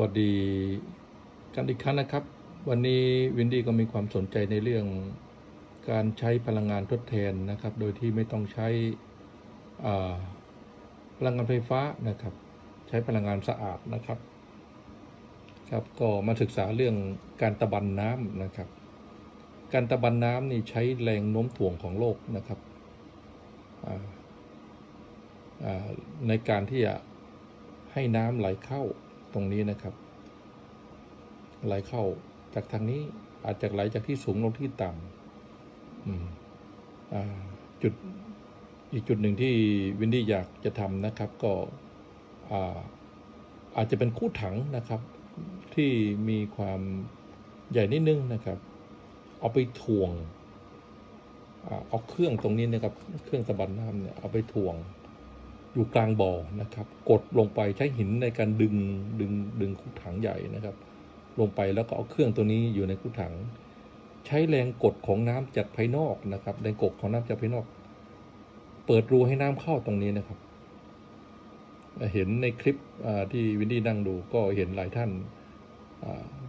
วัสดีกันอีกครั้งนะครับ วันนี้วินดี้ก็มีความสนใจในเรื่องการใช้พลังงานทดแทนนะครับ โดยที่ไม่ต้องใช้พลังงานไฟฟ้านะครับ ใช้พลังงานสะอาดนะครับครับก็มาศึกษาเรื่องการตะบันน้ำนะครับ การตะบันน้ำนี่ใช้แรงโน้มถ่วงของโลกนะครับในการที่จะให้น้ำไหลเข้า ตรงนี้นะครับ ไหลเข้าจากทางนี้อาจจะไหลจากที่สูงลงที่ต่ำอ่าจุดอีกจุดหนึ่งที่วินดี้อยากจะทำนะครับ ก็อาอาจจะเป็นคู่ถังนะครับ ที่มีความใหญ่นิดนึงนะครับ เอาไปถ่วงอเอาเครื่องตรงนี้นะครับ เครื่องสะบันน้ำเนี่ยเอาไปถ่วง อยู่กลางบ่อนะครับ กดลงไปใช้หินในการดึงดึงดึงคูถังใหญ่นะครับ ลงไปแล้วก็เอาเครื่องตัวนี้อยู่ในคูถัง ใช้แรงกดของน้ำจากภายนอกนะครับแรงกดของน้ำจากภายนอก เปิดรูให้น้ำเข้าตรงนี้นะครับ เห็นในคลิปที่วินดี้นั่งดูก็เห็นหลายท่าน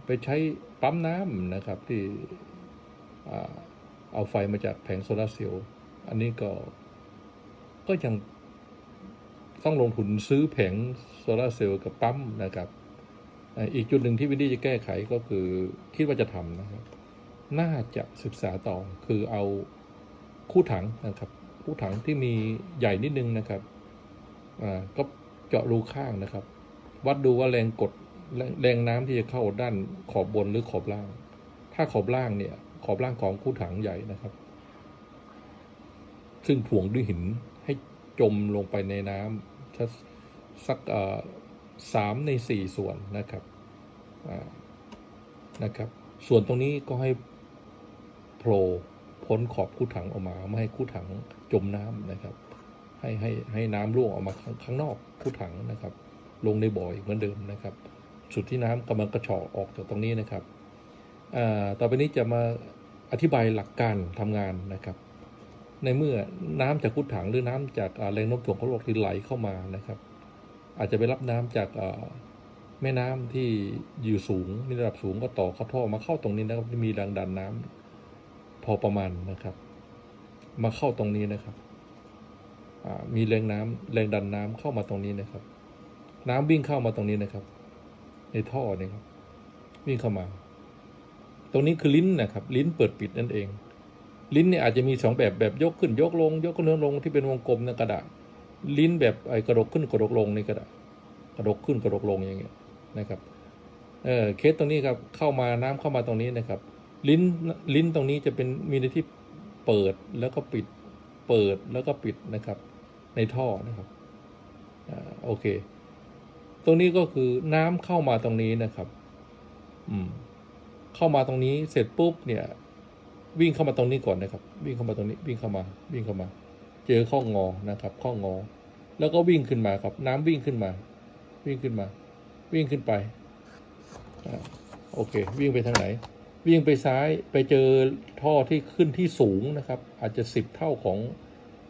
ไปใช้ปั๊มน้ำนะครับที่เอาไฟมาจากแผงโซลาเซลล์อันนี้ก็ก็ยัง ต้องลงทุนซื้อแผงโซลาเซลล์กับปั๊มนะครับอีกจุดหนึ่งที่วินดี้จะแก้ไขก็คือคิดว่าจะทำนะครับ น่าจะศึกษาต่อคือเอาคู่ถังนะครับ คู่ถังที่มีใหญ่นิดนึงนะครับอ่าก็เจาะรูข้างนะครับ วัดดูว่าแรงกดแรงแรงน้ำที่จะเข้าด้านขอบบนหรือขอบล่าง ถ้าขอบล่างเนี่ย ขอบล่างของคู่ถังใหญ่นะครับ ซึ่งถ่วงด้วยหิน จมลงไปในน้ำสักสักสามในสี่ส่วนนะครับนะครับ ส่วนตรงนี้ก็ให้โผล่พ้นขอบคู่ถังออกมา ไม่ให้คู่ถังจมน้ำนะครับ ให้ให้ให้น้ำร่วงออกมาข้างข้างนอกคู่ถังนะครับ ลงในบ่ออีกเหมือนเดิมนะครับ สุดที่น้ำกำลังกระชอกออกจากตรงนี้นะครับต่อไปนี้จะมาอธิบายหลักการทำงานนะครับ ในเมื่อน้ำจากพุทถังหรือน้ำจากแรงโน้มถ่วงของโลกที่ไหลเข้ามานะครับ อาจจะไปรับน้ำจากแม่น้ำที่อยู่สูงมีระดับสูงก็ต่อเข้าท่อมาเข้าตรงนี้นะครับมีแรงดันน้ำพอประมาณนะครับ มาเข้าตรงนี้นะครับมีแรงน้ำแรงดันน้ำเข้ามาตรงนี้นะครับ น้ำวิ่งเข้ามาตรงนี้นะครับ ในท่อนี่ครับวิ่งเข้ามา ตรงนี้คือลิ้นนะครับ ลิ้นเปิดปิดนั่นเอง ลิ้นเนี่ยอาจจะมีสองแบบแบบยกขึ้นยกลง ยกขึ้นลงที่เป็นวงกลมในกระดาษลิ้นแบบไอ้กระดกขึ้นกระดกลงในกระดาษกระดกขึ้นกระดกลงอย่างเงี้ยนะครับเออเคสตรงนี้ครับเข้ามาน้ำเข้ามาตรงนี้นะครับ ลิ้นลิ้นตรงนี้จะเป็นมีในที่เปิดแล้วก็ปิดเปิดแล้วก็ปิดนะครับ ในท่อนะครับอ่าโอเค ตรงนี้ก็คือน้ำเข้ามาตรงนี้นะครับ อืมเข้ามาตรงนี้เสร็จปุ๊บเนี่ย วิ่งเข้ามาตรงนี้ก่อนนะครับ วิ่งเข้ามาตรงนี้วิ่งเข้ามา วิ่งเข้ามา เจอข้องอนะครับ ข้องอ แล้วก็วิ่งขึ้นมาครับ น้ำวิ่งขึ้นมา วิ่งขึ้นมา วิ่งขึ้นไปโอเค วิ่งไปทางไหน วิ่งไปซ้ายไปเจอท่อที่ขึ้นที่สูงนะครับ อาจจะสิบเท่าของ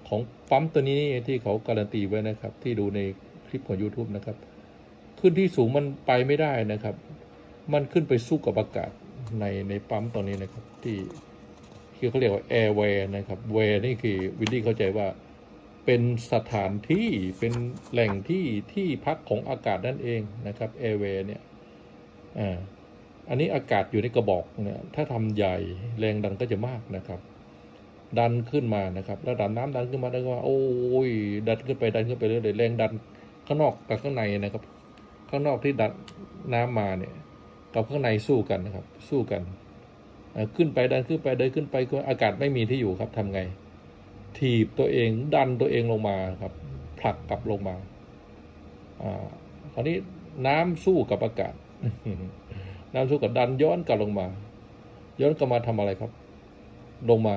ของปั๊มตัวนี้ที่เขาการันตีไว้นะครับ ที่ดูในคลิปของ YouTube นะครับ ขึ้นที่สูงมันไปไม่ได้นะครับ มันขึ้นไปสู้กับอากาศในในปั๊มตอนนี้นะครับที่ ที่เขาเรียกว่าแอร์แวร์นะครับแวร์นี่คือวินดี้เข้าใจว่าเป็นสถานที่เป็นแหล่งที่ที่พักของอากาศนั่นเองนะครับแอร์แวร์เนี่ยอ่าอันนี้อากาศอยู่ในกระบอกเนี่ยถ้าทำใหญ่แรงดันก็จะมากนะครับ ดันขึ้นมานะครับแล้วดันน้ำดันขึ้นมาดันขึ้นมาโอ้ยดันขึ้นไปดันขึ้นไปเรื่อยๆแรงดันข้างนอกกับข้างในนะครับ ข้างนอกที่ดันน้ำมาเนี่ย กับข้างในสู้กันนะครับ สู้กัน ขึ้นไปดันขึ้นไปเดินขึ้นไปก็อากาศไม่มีที่อยู่ครับทำไง ถีบตัวเองดันตัวเองลงมาครับ ผลักกลับลงมาอ่าคราวนี้น้ำสู้กับอากาศ น้ำสู้กับดันย้อนกลับลงมา ย้อนกลับมาทำอะไรครับ ลงมา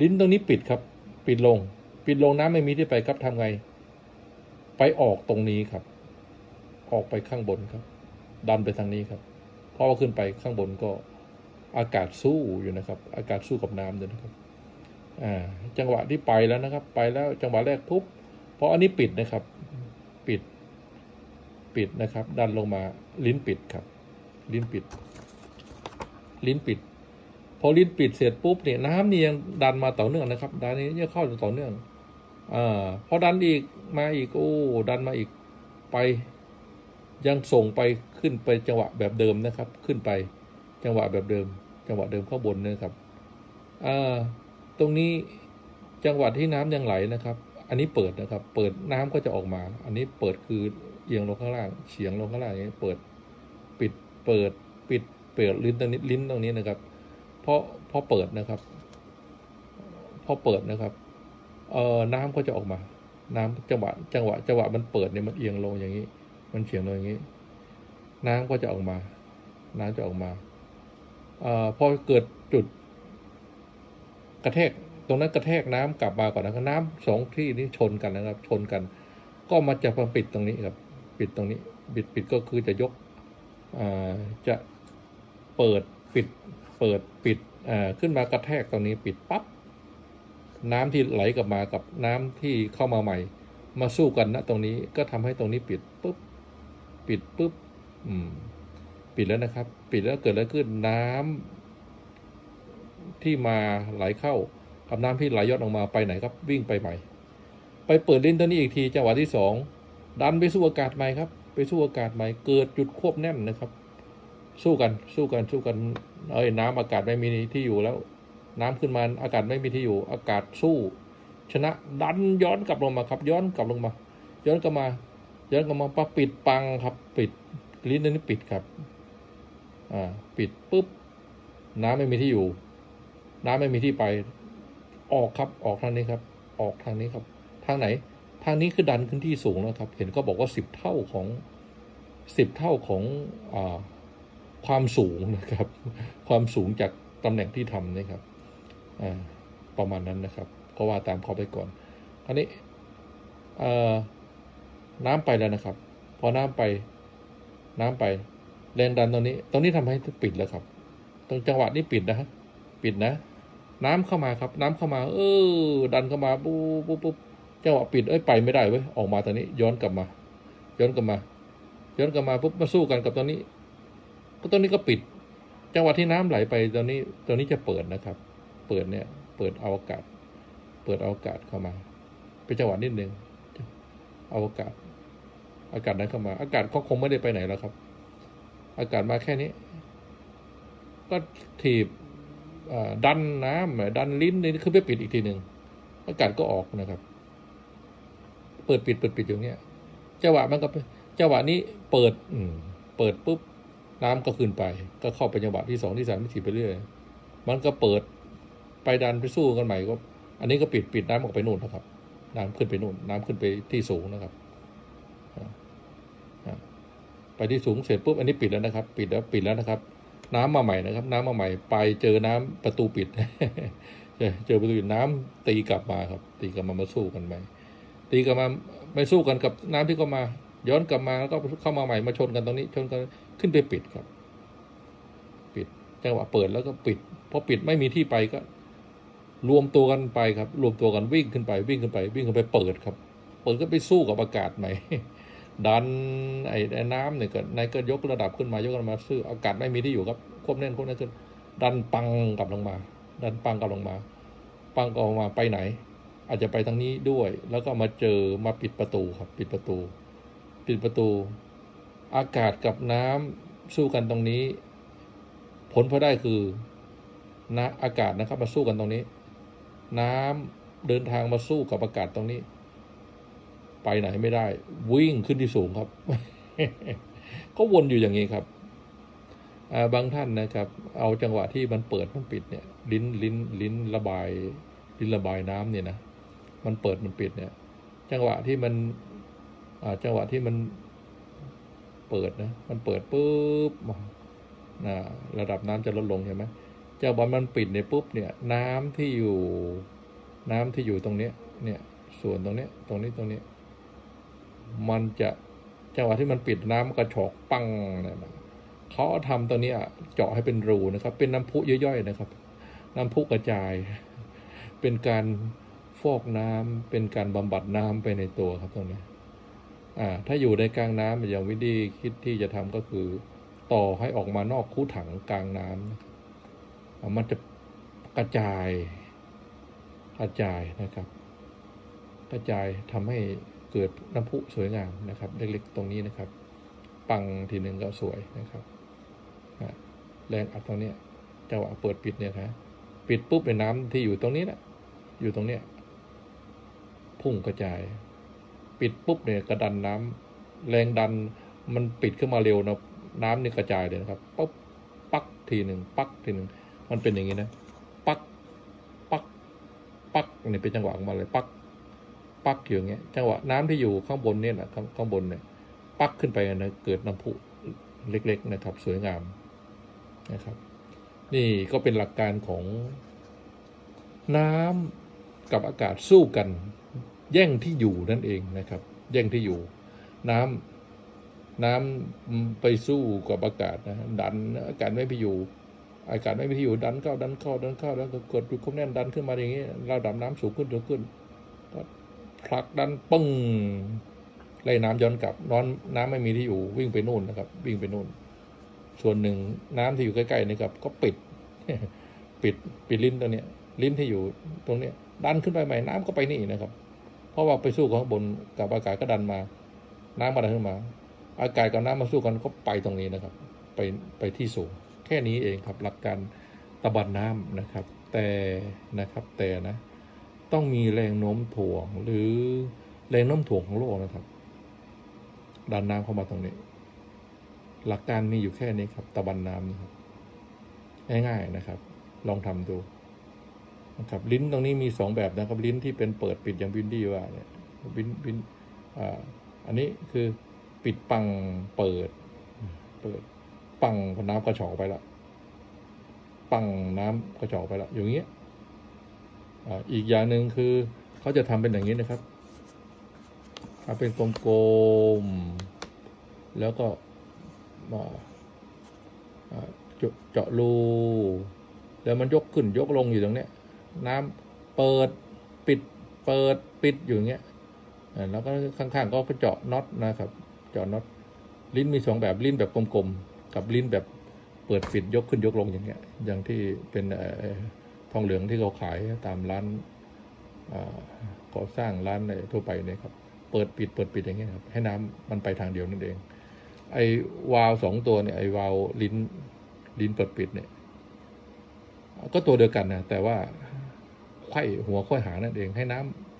ลิ้นตรงนี้ปิดครับ ปิดลง ปิดลงน้ำไม่มีที่ไปครับทำไง ไปออกตรงนี้ครับ ออกไปข้างบนครับ ดันไปทางนี้ครับเพราะว่าขึ้นไปข้างบนก็ อากาศสู้อยู่นะครับ อากาศสู้กับน้ำอยู่นะครับอ่าจังหวะที่ไปแล้วนะครับ ไปแล้วจังหวะแรกปุ๊บเพราะอันนี้ปิดนะครับ ปิด ปิดนะครับ ดันลงมาลิ้นปิดครับ ลิ้นปิด ลิ้นปิด พอลิ้นปิดเสร็จปุ๊บเนี่ยน้ำนี่ยังดันมาต่อเนื่องนะครับ ดันนี้ยังเข้าต่อเนื่องอ่าพอดันอีกมาอีกโอ้ดันมาอีกไปยังส่งไปขึ้นไปจังหวะแบบเดิมนะครับ ขึ้นไปจังหวะแบบเดิม จังหวะเดิมข้างบนนะครับตรงนี้จังหวะที่น้ำยังไหลนะครับ อันนี้เปิดนะครับ เปิดน้ำก็จะออกมา อันนี้เปิดคือเอียงลงข้างล่างเฉียงลงข้างล่างอย่างนี้เปิดปิดเปิดปิดเปิดลิ้นตรงนี้ลิ้นตรงนี้นะครับเพราะพราะเปิดนะครับพอเปิดนะครับเอ่อน้ำก็จะออกมา น้ำจังหวะจังหวะจังหวะมันเปิดเนี่ยมันเอียงลงอย่างนี้ มันเฉียงลงอย่างนี้ น้ำก็จะออกมา น้ำจะออกมา อพอเกิดจุดกระแทก ตรงนั้นกระแทกน้ำกลับมาก่อนนะครับน้ำสองที่นี้ชนกันนะครับ ชนกัน ก็มาจะมาปิดตรงนี้ครับ ปิดตรงนี้ ปิดปิดก็คือจะยกจะเปิดปิด เปิดปิดขึ้นมากระแทกตรงนี้ปิดปั๊บน้ำที่ไหลกลับมากับน้ำที่เข้ามาใหม่ มาสู้กันนะตรงนี้ก็ทำให้ตรงนี้ปิดปุ๊บ ปิดปุ๊บ อืม ปิดแล้วนะครับ ปิดแล้วเกิดอะไรขึ้นน้ำที่มาไหลเข้ากับน้ำที่ไหลย้อนออกมาไปไหนครับ วิ่งไปใหม่ ไปเปิดลิ้นตัวนี้อีกทีจังหวะที่สองดันไปสู้อากาศใหม่ครับ ไปสู้อากาศใหม่เกิดจุดควบแน่นนะครับ สู้กันสู้กันสู้กันเอ้ยน้ำอากาศไม่มีที่อยู่แล้ว น้ำขึ้นมาอากาศไม่มีที่อยู่ อากาศสู้ ชนะดันย้อนกลับลงมาครับ ย้อนกลับลงมา ย้อนกลับมาย้อนกลับมาปั๊บปิดปังครับ ปิดลิ้นตัวนี้ปิดครับ อ่าปิดปุ๊บ น้ำไม่มีที่อยู่ น้ำไม่มีที่ไป ออกครับออกทางนี้ครับ ออกทางนี้ครับ ทางไหน ทางนี้คือดันขึ้นที่สูงแล้วครับ เห็นก็บอกว่าสิบเท่าของสิบเท่าของอความสูงนะครับ ความสูงจากตำแหน่งที่ทำนะครับประมาณนั้นนะครับ ก็ว่าตามเขาไปก่อนอันนี้น้ำไปแล้วนะครับ พอน้ำไป น้ำไป แรงดันตรงนี้ ตรงนี้ทำให้ปิดแล้วครับ ตรงจังหวะนี้ปิดนะฮะปิดนะ น้ำเข้ามาครับ น้ำเข้ามา เออ ดันเข้ามาปุ๊บปุ๊บปุ๊บจังหวะปิดเอ้ยไปไม่ได้เว้ยออกมาตอนนี้ ย้อนกลับมา ย้อนกลับมา ย้อนกลับมาปุ๊บมาสู้กันกับตอนนี้ ก็ตอนนี้ก็ปิด จังหวะที่น้ำไหลไปตอนนี้ตอนนี้จะเปิดนะครับ เปิดเนี่ย เปิดเอาอากาศ เปิดเอาอากาศเข้ามา เป็นจังหวะนิดนึงเอาอากาศ อากาศนั้นเข้ามา อากาศก็คงไม่ได้ไปไหนแล้วครับ อากาศมาแค่นี้ ก็ถีบดันน้ำดันลิ้นนี่คือไปปิดอีกทีหนึ่งอากาศก็ออกนะครับ เปิดปิดเปิดปิดอย่างเงี้ยจังหวะมันก็เป็นจังหวะนี้เปิด อืเปิดปุ๊บน้ำก็ขึ้นไป ก็เข้าไปจังหวะที่สองที่สามที่สี่ไปเรื่อยมันก็เปิดไปดันไปสู้กันใหม่ก็ อันนี้ก็ปิดปิดน้ำออกไปนู่นนะครับ น้ำขึ้นไปนู่นน้ำขึ้นไปที่สูงนะครับ ไปที่สูงเสร็จปุ๊บอันนี้ปิดแล้วนะครับ ปิดแล้วปิดแล้วนะครับ น้ำมาใหม่นะครับ น้ำมาใหม่ ไปเจอน้ำประตูปิดเจอประตูปิดน้ำตีกลับมาครับ ตีกลับมามาสู้กันใหม่ตีกลับมาไม่สู้กันกับน้ำที่เข้ามา ย้อนกลับมาแล้วก็เข้ามาใหม่มาชนกันตรงนี้ ชนกันขึ้นไปปิดครับ ปิดจังหวะเปิดแล้วก็ปิดพอปิดไม่มีที่ไปก็รวมตัวกันไปครับ รวมตัวกันวิ่งขึ้นไปวิ่งขึ้นไป วิ่งขึ้นไปเปิดครับ เปิดก็ไปสู้กับอากาศใหม่ ดันไอ้น้ำเนี่ยเก็นายก็ยกระดับขึ้นมายกกันมาซื้ออากาศไม่มีที่อยู่ครับควบแน่นควบแน่นขึ้นดันปังกลับลงมา ดันปังกลับลงมา ปังกลับลงมาไปไหน อาจจะไปทางนี้ด้วย แล้วก็มาเจอมาปิดประตูครับ ปิดประตู ปิดประตู อากาศกับน้ำสู้กันตรงนี้ ผลพอได้คือนะอากาศนะครับมาสู้กันตรงนี้ น้ำเดินทางมาสู้กับอากาศตรงนี้ ไปไหนไม่ได้ วิ่งขึ้นที่สูงครับ ก็วนอยู่อย่างนี้ครับบางท่านนะครับ เอาจังหวะที่มันเปิดมันปิดเนี่ย ลิ้นลิ้นลิ้นระบายลิ้นระบายน้ำเนี่ยนะมันเปิดมันปิดเนี่ย จังหวะที่มันจังหวะที่มันเปิดนะมันเปิดปุ๊บนะระดับน้ำจะลดลงใช่ไหมจังหวะมันปิดเนี่ยปุ๊บเนี่ย น้ำที่อยู่น้ำที่อยู่ตรงเนี้ยเนี่ย ส่วนตรงเนี้ยตรงนี้ตรงนี้ มันจะจังหวะที่มันปิดน้ำกระชอกปังเนี่ยนะเขาเอาทำตัวนี้เจาะให้เป็นรูนะครับ เป็นน้ำพุย่อยๆนะครับ น้ำพุกระจาย เป็นการฟอกน้ำเป็นการบำบัดน้ำไปในตัวครับตรงนี้อ่าถ้าอยู่ในกลางน้ำอย่างวิธีคิดที่จะทำก็คือ ต่อให้ออกมานอกคูถังกลางน้ำอ่ามันจะกระจายกระจายนะครับ กระจายทำให้ เกิดน้ำพุสวยงามนะครับ เล็กๆตรงนี้นะครับ ปังทีหนึ่งก็สวยนะครับแรงอัดตรงนี้จังหวะเปิดปิดเนี่ยนะปิดปุ๊บในน้ำที่อยู่ตรงนี้นะอยู่ตรงเนี้ยพุ่งกระจาย ปิดปุ๊บเนี่ยกระดันน้ำแรงดันมันปิดขึ้นมาเร็วนะน้ำนี่กระจายเลยนะครับปุ๊บปักทีหนึ่งปักทีหนึ่งมันเป็นอย่างนี้นะ ปักปักปักนี่เป็นจังหวะของมันเลยปัก ปักอยู่อย่างเงี้ยจังหวะน้ำที่อยู่ข้างบนเนี่ยนะข้างข้างบนเนี่ยปักขึ้นไปนะเกิดน้ำพุเล็ก ๆ นะครับ สวยงามนะครับ นี่ก็เป็นหลักการของน้ำกับอากาศสู้กัน แย่งที่อยู่นั่นเองนะครับ แย่งที่อยู่ น้ำน้ำไปสู้กับอากาศนะดันอากาศไม่ไปอยู่อากาศไม่ไปที่อยู่ดันเข้าดันเข้าดันเข้าแล้วก็กดจุดควบแน่นดันขึ้นมาอย่างนี้ระดับน้ำสูงขึ้นสูงขึ้น ผลักดันปึ้งไล่น้ำย้อนกลับน้อนน้ำไม่มีที่อยู่วิ่งไปนู่นนะครับ วิ่งไปนู่น ส่วนหนึ่งน้ำที่อยู่ใกล้ๆนี่ครับ ก็ปิด ปิดปิดลิ้นตัวเนี้ย ลิ้นที่อยู่ตรงเนี้ย ดันขึ้นไปใหม่น้ำก็ไปนี่นะครับ เพราะว่าไปสู้กับข้างบนกับอากาศก็ดันมา น้ำก็ดันขึ้นมา อากาศกับน้ำมาสู้กันก็ไปตรงนี้นะครับ ไปไปที่สูง แค่นี้เองครับ หลักการตะบันน้ำนะครับ แต่นะครับ แต่นะ ต้องมีแรงโน้มถ่วงหรือแรงโน้มถ่วงของโลกนะครับ ดันน้ำเข้ามาตรงนี้ หลักการมีอยู่แค่นี้ครับ ตะบันน้ำนะครับ ง่ายๆนะครับ ลองทำดูนะครับลิ้นตรงนี้มีสองแบบนะครับ ลิ้นที่เป็นเปิดปิดอย่างวินดี้ว่าเนี่ยวินวินอ่าอันนี้คือปิดปังเปิด เปิด ปังพอน้ำกระฉอกไปละปังน้ำกระฉอกไปละอย่างเงี้ย อีกอย่างหนึ่งคือเขาจะทำเป็นอย่างนี้นะครับทำเป็นกลมๆแล้วก็เจาะรูแล้วมันยกขึ้นยกลงอยู่ตรงเนี้ย น้ำเปิดปิดเปิดปิดอยู่อย่างเงี้ยแล้วก็ข้างๆก็เจาะน็อตนะครับ เจาะน็อตลิ้นมีสองแบบลิ้นแบบกลมๆกับลิ้นแบบเปิดปิดยกขึ้นยกลงอย่างเงี้ย อย่างที่เป็นเอ่อทองเหลืองที่เขาขายตามร้านก่อสร้างร้านในทั่วไปเนี่ยครับ เปิดปิดเปิดปิดอย่างเงี้ยครับ ให้น้ำมันไปทางเดียวนั่นเอง ไอ้วาล์วสองตัวเนี่ยไอ้วาล์วลิ้นลิ้นเปิดปิดเนี่ย ก็ตัวเดียวกันนะแต่ว่าไขว้หัวไข้หานั่นเอง ให้น้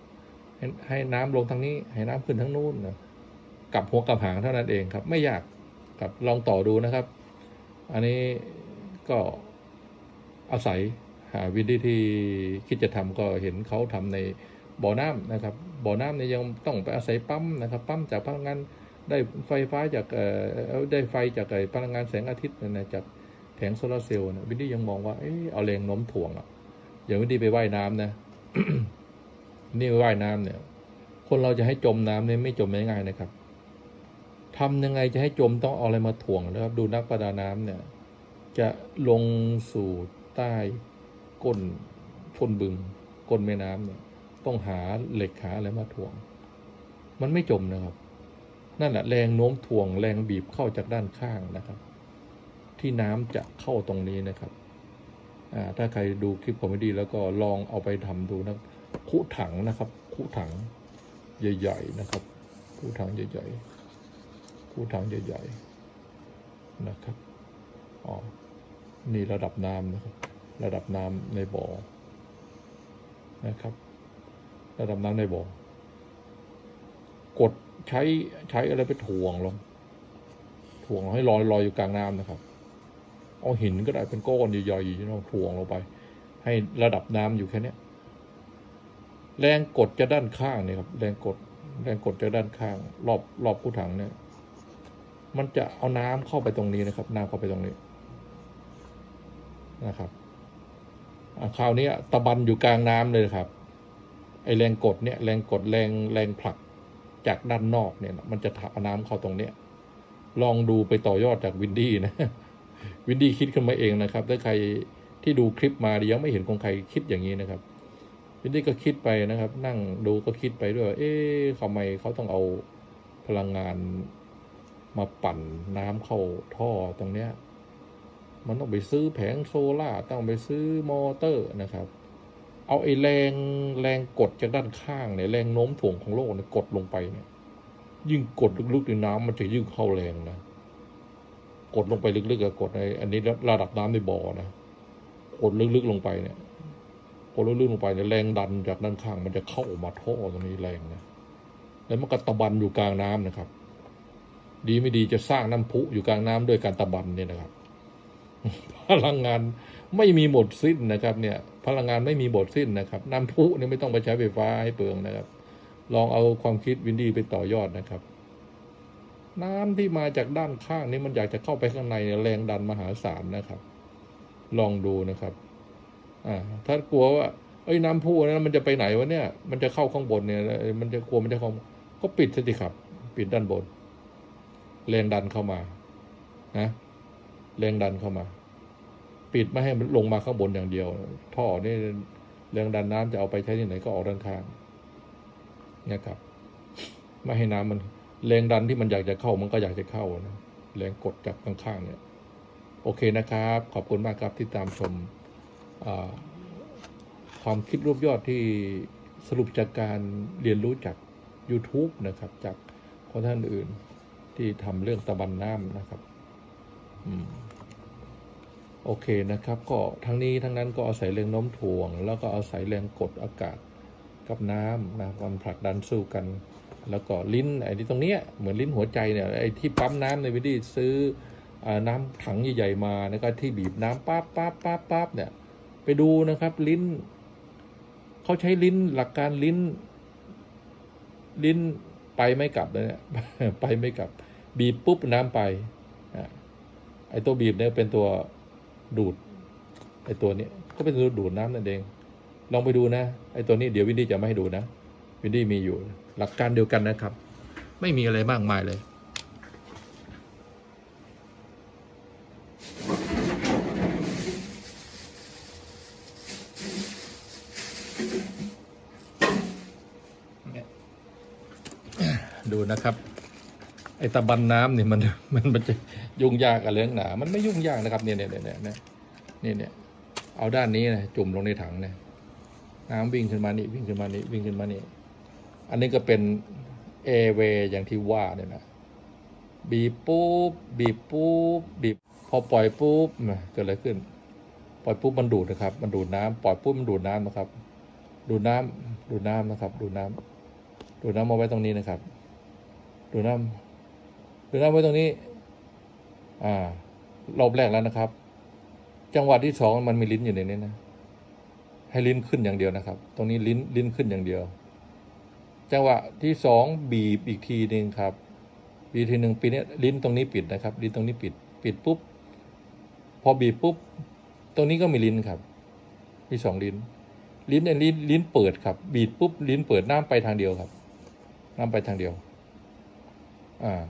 ำให้ให้น้ำลงทางนี้ ให้น้ำขึ้นทางนู้นนะกลับหัวกลับหางเท่านั้นเองครับ ไม่ยากกับลองต่อดูนะครับ อันนี้ก็อาศัย วิธีที่คิดจะทำก็เห็นเขาทำในบ่อน้ำนะครับ บ่อน้ำเนี่ยยังต้องไปอาศัยปั๊มนะครับ ปั๊มจากพลังงานได้ไฟฟ้าจากเอ่อได้ไฟจากไอ้พลังงานแสงอาทิตย์นะจากแผงโซลาร์เซลล์นะวินดี้ยังมองว่าเออเอาแรงโน้มถ่วงอะอย่างวินดี้ไปว่ายน้ำนะนี่ไปว่ายน้ำเนี่ย คนเราจะให้จมน้ำเนี่ยไม่จมง่ายๆนะครับทำยังไงจะให้จมต้องเอาอะไรมาถ่วงนะครับ ดูนักประดาน้ำเนี่ย จะลงสู่ใต้ ก้นก้นบึงก้นแม่น้ำเนี่ย ต้องหาเหล็กหาอะไรมาถ่วง มันไม่จมนะครับ นั่นแหละแรงโน้มถ่วงแรงบีบเข้าจากด้านข้างนะครับ ที่น้ำจะเข้าตรงนี้นะครับอ่าถ้าใครดูคลิปผมไม่ดีแล้วก็ลองเอาไปทำดูนะคุถังนะครับ คุถังใหญ่ ๆ นะครับคุถังใหญ่ๆคุถังใหญ่ ๆ นะครับอ๋อนี่ระดับน้ำนะครับ ระดับน้ำในบ่อนะครับ ระดับน้ำในบ่อกดใช้ใช้อะไรไปถ่วงลง ถ่วงให้ลอยลอยอยู่กลางน้ำนะครับ เอาหินก็ได้เป็นก้อนใหญ่ๆเราถ่วงลงไป ให้ระดับน้ำอยู่แค่นี้แรงกดจะด้านข้างเนี่ยครับ แรงกดแรงกดจะด้านข้าง รอบรอบผู้ถังเนี่ย มันจะเอาน้ำเข้าไปตรงนี้นะครับ น้ำเข้าไปตรงนี้นะครับ คราวนี้ตะบันอยู่กลางน้ำเลยครับไอแรงกดเนี่ยแรงกดแรงแรงผลักจากด้านนอกเนี่ยมันจะเอาน้ำเข้าตรงเนี้ยลองดูไปต่อยอดจากวินดี้นะวินดี้คิดขึ้นมาเองนะครับ ถ้าใครที่ดูคลิปมายังไม่เห็นของใครคิดอย่างนี้นะครับ วินดี้ก็คิดไปนะครับ นั่งดูก็คิดไปด้วยว่าเอ๊ะทำไมเขาต้องเอาพลังงานมาปั่นน้ำเข้าท่อตรงเนี้ย มันต้องไปซื้อแผงโซล่าต้องไปซื้อมอเตอร์นะครับ เอาไอ้แรงแรงกดจากด้านข้างเนี่ยแรงโน้มถ่วงของโลกเนี่ยกดลงไปเนี่ย ยิ่งกดลึกๆในน้ำมันจะยิ่งเข้าแรงนะกดลงไปลึกๆกับกดในอันนี้ระดับน้ำในบ่อนะกดลึกๆลงไปเนี่ยกดลึกๆลงไปเนี่ยแรงดันจากด้านข้าง มันจะเข้าออกมาท่อตรงนี้แรงนะแล้วมันก็ตะบันอยู่กลางน้ำนะครับ ดีไม่ดีจะสร้างน้ำพุอยู่กลางน้ำด้วยการตะบันเนี่ยนะครับ พลังงานไม่มีหมดสิ้นนะครับเนี่ยพลังงานไม่มีหมดสิ้นนะครับน้ำพุเนี่ยไม่ต้องไปใช้ไฟฟ้าให้เปลืองนะครับ ลองเอาความคิดวินดี้ไปต่อยอดนะครับ น้ำที่มาจากด้านข้างนี้มันอยากจะเข้าไปข้างในเนี่ยแรงดันมหาศาลนะครับ ลองดูนะครับอ่าถ้ากลัวว่าเอ้ยน้ำพุนั้นมันจะไปไหนวะเนี่ย มันจะเข้าข้างบนเนี่ยเอ้ยมันจะกลัวมันจะเข้าก็ปิดสิครับ ปิดด้านบน แรงดันเข้ามานะ แรงดันเข้ามา ปิดไม่ให้มันลงมาข้างบนอย่างเดียว ท่อนี่แรงดันน้ำจะเอาไปใช้ที่ไหนก็ออกด้านข้างนะครับ ไม่ให้น้ำมันแรงดันที่มันอยากจะเข้ามันก็อยากจะเข้านะแรงกดจากข้างๆเนี่ย โอเคนะครับ ขอบคุณมากครับที่ตามชมความคิดรูปยอดที่สรุปจากการเรียนรู้จาก YouTube นะครับ จากคนท่านอื่นที่ทำเรื่องตะบันน้ำนะครับ อืม โอเคนะครับก็ทั้งนี้ทั้งนั้นก็อาศัยแรงโน้มถ่วง แล้วก็อาศัยแรงกดอากาศกับน้ำนะมันผลักดันสู้กัน แล้วก็ลิ้นไอ้ที่ตรงเนี้ยเหมือนลิ้นหัวใจเนี่ยไอ้ที่ปั๊มน้ำในวิดีซื้ออน้ำถังใหญ่ๆมาแล้วก็ที่บีบน้ำปั๊บปั๊บปั๊บปั๊บเนี่ยไปดูนะครับลิ้นเขาใช้ลิ้นหลักการลิ้น ลิ้นไปไม่กลับเลยเนี่ยไปไม่กลับ บีบปุ๊บน้ำไปอะไอ้ตัวบีบเนี่ยเป็นตัว ดูดไอตัวนี้ก็เป็นตัวดูดน้ำนั่นเอง ลองไปดูนะไอตัวนี้เดี๋ยววินดี้จะไม่ให้ดูนะ วินดี้มีอยู่หลักการเดียวกันนะครับ ไม่มีอะไรมากมายเลยดูนะครับ ไอ้ตะบันน้ำเนี่ยมันมันมันจะ ยุ่งยากกับเรื่องหนา มันไม่ยุ่งยากนะครับเนี่ยเนี่ยเนี่ยเนี่ยเนี่ยเนี่ยเอาด้านนี้นะจุ่มลงในถังนี่ยน้ำวิ่งขึ้นมานี่วิ่งขึ้นมานี่วิ่งขึ้นมานี่ อันนี้ก็เป็นเอเวอย่างที่ว่าเนี่ยนะบีบปุ๊บบีบปุ๊บบีบพอปล่อยปุ๊บนะเกิดอะไรขึ้น ปล่อยปุ๊บมันดูดนะครับ มันดูดน้ำปล่อยปุ๊บมันดูดน้ำนะครับ ดูดน้ำดูดน้ำนะครับ ดูดน้ำดูดน้ำมาไว้ตรงนี้นะครับ ดูดน้ำดูดน้ำไว้ตรงนี้ อ่ารอบแรกแล้วนะครับ จังหวะที่สองมันมีลิ้นอยู่ในนี้นะ ให้ลิ้นขึ้นอย่างเดียวนะครับ ตรงนี้ลิ้นลิ้นขึ้นอย่างเดียว จังหวะที่สองบีบอีกทีหนึ่งครับบีบทีหนึ่งปีนี้ลิ้นตรงนี้ปิดนะครับ ลิ้นตรงนี้ปิด ปิดปุ๊บ พอบีบปุ๊บ ตรงนี้ก็มีลิ้นครับ มีสองลิ้น ลิ้นในลิ้นลิ้นเปิดครับ บีบปุ๊บลิ้นเปิดน้ำไปทางเดียวครับน้ำไปทางเดียว อ่า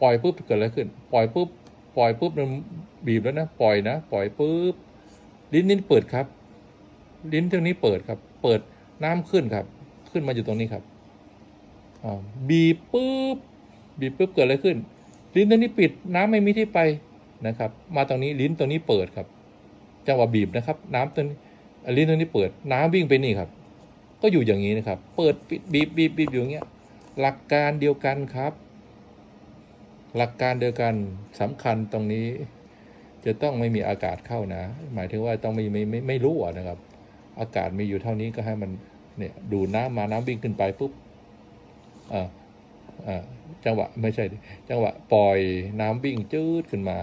ปล่อยปุ๊บเกิดอะไรขึ้น ปล่อยปุ๊บ ปล่อยปุ๊บมันบีบแล้วนะปล่อยนะปล่อยปุ๊บลิ้นลิ้นเปิดครับ ลิ้นตรงนี้เปิดครับ เปิดน้ำขึ้นครับ ขึ้นมาอยู่ตรงนี้ครับบีบปุ๊บบีบปุ๊บเกิดอะไรขึ้น ลิ้นตรงนี้ปิดน้ำไม่มีที่ไปนะครับ มาตรงนี้ลิ้นตรงนี้เปิดครับ จังหวะบีบนะครับ น้ำตรงนี้ลิ้นตรงนี้เปิด น้ำวิ่งไปนี่ครับ ก็อยู่อย่างนี้นะครับ เปิดปิดบีบบีบบีบอยู่อย่างเงี้ยหลักการเดียวกันครับ หลักการเดียวกันสำคัญตรงนี้ จะต้องไม่มีอากาศเข้านะ หมายถึงว่าต้องไม่ไม่ไม่ไม่รู้อะนะครับ อากาศมีอยู่เท่านี้ก็ให้มันเนี่ยดูน้ำมาน้ำวิ่งขึ้นไปปุ๊บอ่าอ่าจังหวะไม่ใช่ จังหวะปล่อยน้ำวิ่งจืดขึ้นมา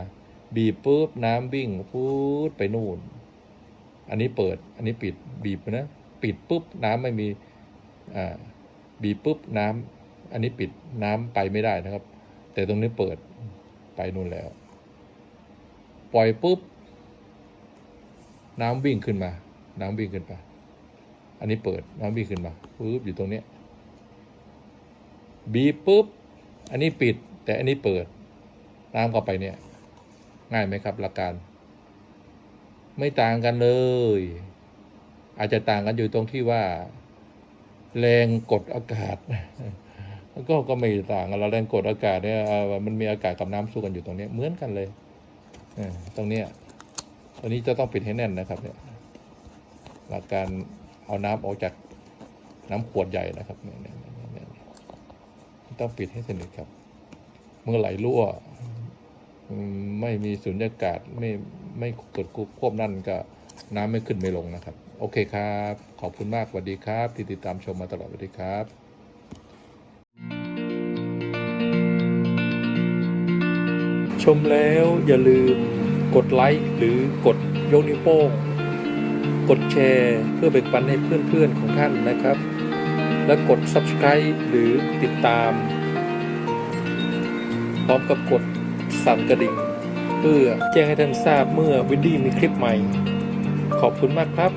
บีบปุ๊บน้ำวิ่งพูดไปนู่น อันนี้เปิด อันนี้ปิดบีบนะปิดปุ๊บน้ำไม่มีอ่าบีบปุ๊บน้ำอันนี้ปิดน้ำไปไม่ได้นะครับ แต่ตรงนี้เปิดไปนู่นแล้ว ปล่อยปุ๊บ น้ำวิ่งขึ้นมา น้ำวิ่งขึ้นมาอันนี้เปิดน้ำวิ่งขึ้นมาปุ๊บอยู่ตรงนี้บีปุ๊บ อันนี้ปิด แต่อันนี้เปิด น้ำเข้าไปเนี่ย ง่ายไหมครับหลักการ ไม่ต่างกันเลย อาจจะต่างกันอยู่ตรงที่ว่า แรงกดอากาศ ก็ก็ไม่ต่างกันเราแรงกดอากาศเนี่ยมันมีอากาศกับน้ำสู้กันอยู่ตรงนี้เหมือนกันเลยอตรงเนี้ยตรงนี้จะต้องปิดให้แน่นนะครับ เนี่ยหลักการเอาน้ำออกจากน้ำขวดใหญ่นะครับเนี่ยต้องปิดให้สนิทครับ เมื่อไหลรั่วไม่มีสุญญากาศไม่ไม่เกิดควบนั่นก็น้ำไม่ขึ้นไม่ลงนะครับ โอเคครับ ขอบคุณมากสวัสดีครับ ที่ติดตามชมมาตลอดสวัสดีครับ ชมแล้วอย่าลืมกดไลค์หรือกดยกนิ้วโป้ง กดแชร์เพื่อแบ่งปันให้เพื่อนๆของท่านนะครับ และกด Subscribe หรือติดตาม พร้อมกับกดสั่นกระดิ่ง เพื่อแจ้งให้ท่านทราบเมื่อวินดี้มีคลิปใหม่ ขอบคุณมากครับ